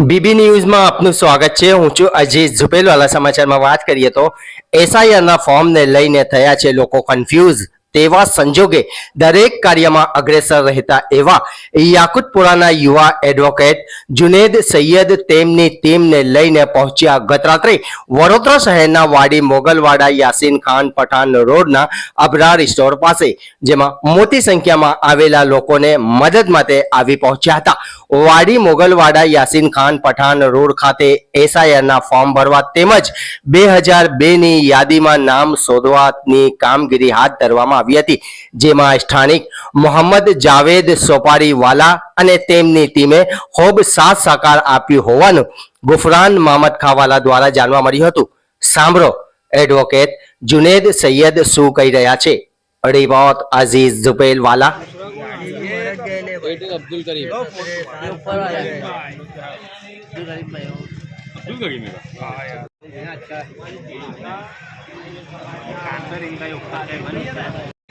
BB ન્યૂઝમાં આપનું સ્વાગત છે. હું છું અજીત ઝુપેલવાલા. સમાચારમાં વાત કરીએ તો એસઆઈઆરના ફોર્મને લઈને થયા છે લોકો કન્ફ્યુઝ. તેવા સંજોગે દરેક કાર્યમાં અગ્રેસર રહેતા એવા યાકુતપુરાના યુવા એડવોકેટ જુનેદ સૈયદ તેમની ટીમને લઈને પહોંચ્યા. ગત રાત્રે વડોદરા શહેરના વાડી મોગલવાડા યાસીન ખાન પઠાણ રોડના અબરાર સ્ટોર પાસે, જેમાં મોટી સંખ્યામાં આવેલા લોકોને મદદ માટે આવી પહોંચ્યા હતા. વાડી મોગલવાડા યાસીન ખાન પઠાણ રોડ ખાતે એસઆઈઆરના ફોર્મ ભરવા તેમજ બે હજાર બેની યાદીમાં નામ શોધવાની કામગીરી હાથ ધરવામાં આવી હતી જેમાં સ્થાનિક મોહમ્મદ જાવેદ સોપારીવાલા અને તેમની ટીમે ખૂબ સાથ સહકાર આપ્યું હોવાનું ગુફરાન મામદ ખાવાલા દ્વારા જાણવા મળ્યું હતું સાંભળો એડવોકેટ જુનેદ સૈયદ શું કહી રહ્યા છે રિપોર્ટ અઝીઝ ઝુપેલ વાલા अब्दुल करीम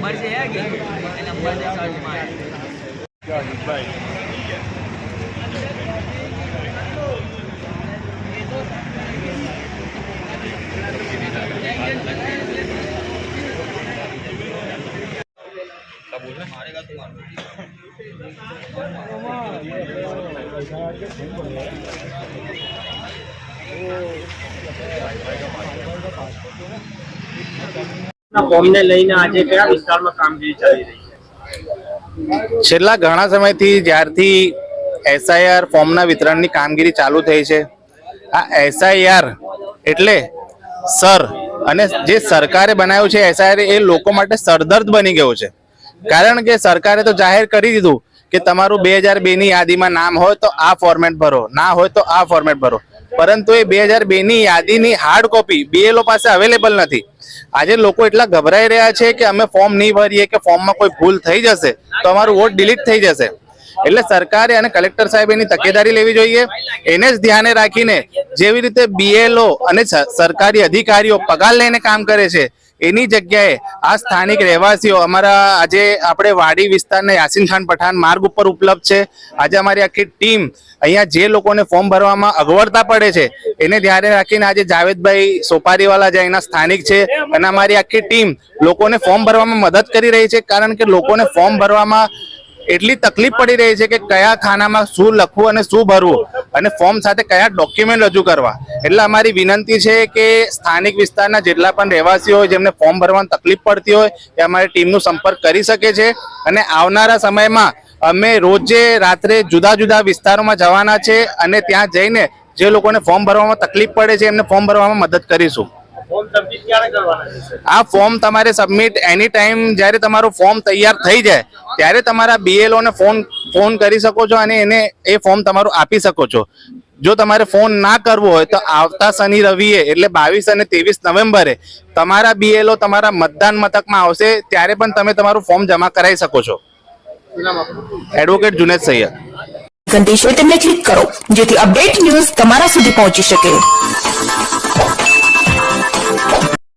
अब्दुल करीम है नंबर से है कि नंबर से सर्च मार છેલ્લા ઘણા સમયથી જ્યારથી એસઆઈઆર ફોર્મના વિતરણની કામગીરી ચાલુ થઈ છે, આ એસઆઈઆર એટલે સર અને જે સરકારે બનાવ્યું છે એસઆઈઆર એ લોકો માટે સરદર્દ બની ગયો છે. કારણ કે સરકારે તો જાહેર કરી દીધું કે તમારું બે હજાર બેની યાદીમાં નામ હોય તો આ ફોર્મેટ ભરો, ના હોય તો આ ફોર્મેટ ભરો. પરંતુ એ બે હજાર બે ની યાદીની હાર્ડ કોપી બીએલઓ પાસે અવેલેબલ નથી. આજે લોકો એટલા ગભરાઈ રહ્યા છે કે અમે ફોર્મ નહીં ભરીએ કે ફોર્મમાં કોઈ ભૂલ થઈ જશે, તો અમારું વોટ ડિલીટ થઈ જશે. એટલે સરકારે અને કલેક્ટર સાહેબ એની તકેદારી લેવી જોઈએ. એને જ ધ્યાને રાખીને જેવી રીતે બીએલઓ અને સરકારી અધિકારીઓ પગાર લઈને કામ કરે છે એની જગ્યાએ આ સ્થાનિક રહેવાસીઓ અમારા આજે આપણે વાડી વિસ્તારના યાસીન ખાન પઠાણ માર્ગ ઉપર ઉપલબ્ધ છે. આજે અમારી આખી ટીમ અહીંયા જે લોકોને ફોર્મ ભરવામાં અગવડતા પડે છે, એને ધ્યાને રાખીને આજે જાવેદભાઈ સોપારીવાલા જે અહીંના સ્થાનિક છે અને અમારી આખી ટીમ લોકોને ફોર્મ ભરવામાં મદદ કરી રહી છે, કારણ કે લોકોને ફોર્મ ભરવામાં એટલી તકલીફ પડી રહી છે કે કયા ખાનામાં શું લખવું અને શું ભરવું. અને ફોર્મ સાથે કયા ડોક્યુમેન્ટ રજૂ કરવા? એટલે અમારી વિનંતી છે કે સ્થાનિક વિસ્તારના જેટલા પણ રહેવાસીઓ હોય જેમને ફોર્મ ભરવાની તકલીફ પડતી હોય એ અમારી ટીમનો સંપર્ક કરી શકે છે. અને આવનારા સમયમાં અમે રોજે રાત્રે જુદા જુદા વિસ્તારોમાં જવાના છે અને ત્યાં જઈને જે લોકોને ફોર્મ ભરવામાં તકલીફ પડે છે એમને ફોર્મ ભરવામાં મદદ કરીશું. આ ફોર્મ તમારે સબમિટ એની ટાઈમ જ્યારે તમારું ફોર્મ તૈયાર થઈ જાય ત્યારે તમારા બીએલઓને ફોન ફોન કરી શકો છો અને એને એ ફોર્મ તમારું આપી શકો છો. જો તમારે ફોન ના કરવો હોય તો આવતા શનિ રવિએ, એટલે બાવીસ અને ત્રેવીસ નવેમ્બરે તમારા બીએલઓ તમારા મતદાન મથકમાં આવશે, ત્યારે પણ તમે તમારું ફોર્મ જમા કરાવી શકો છો. એડવોકેટ જુનેદ સૈયદ. સંદેશ છે ક્લિક કરો, જેથી અપડેટ ન્યૂઝ તમારા સુધી પહોંચી શકે.